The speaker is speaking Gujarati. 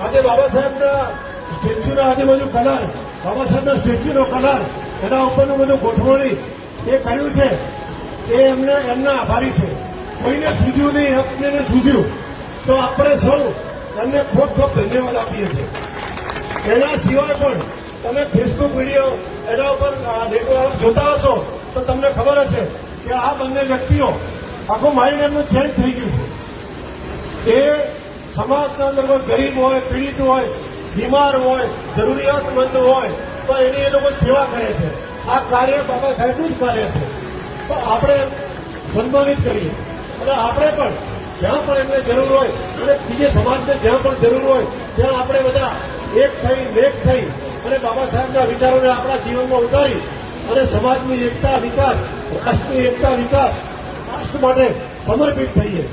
આજે બાબા સાહેબના સ્ટેચ્યુના આજુબાજુ કલર બાબા સાહેબના સ્ટેચ્યુનો કલર, એના ઉપરનું બધું ગોઠવણી એ કર્યું છે. એ એમને, એમના આભારી છે. કોઈને સૂઝ્યું નહીં એમને સૂઝ્યું. તો આપણે સૌ એમને ખૂબ ખૂબ ધન્યવાદ આપીએ છીએ. એના સિવાય પણ તમે ફેસબુક વીડિયો, એના ઉપર જોતા હશો, તો તમને ખબર હશે કે આ બંને વ્યક્તિઓ આખું માઇન્ડ એમનું ચેન્જ થઈ ગયું છે. એ સમાજના અંદર કોઈ ગરીબ હોય, પીડિત હોય, બીમાર હોય, જરૂરિયાતમંદ હોય, તો એની એ લોકો સેવા કરે છે. આ કાર્ય બાબા સાહેબનું જ કાર્ય છે. તો આપણે સન્માનિત કરીએ. અને આપણે પણ જ્યાં પણ એમને જરૂર હોય, અને બીજે સમાજને જ્યાં પણ જરૂર હોય, ત્યાં આપણે બધા એક થઈ નેક થઈ, અને બાબા સાહેબના વિચારોને આપણા જીવનમાં ઉતારી, અને સમાજની એકતા વિકાસ, રાષ્ટ્રની એકતા વિકાસ, રાષ્ટ્ર માટે સમર્પિત થઈએ.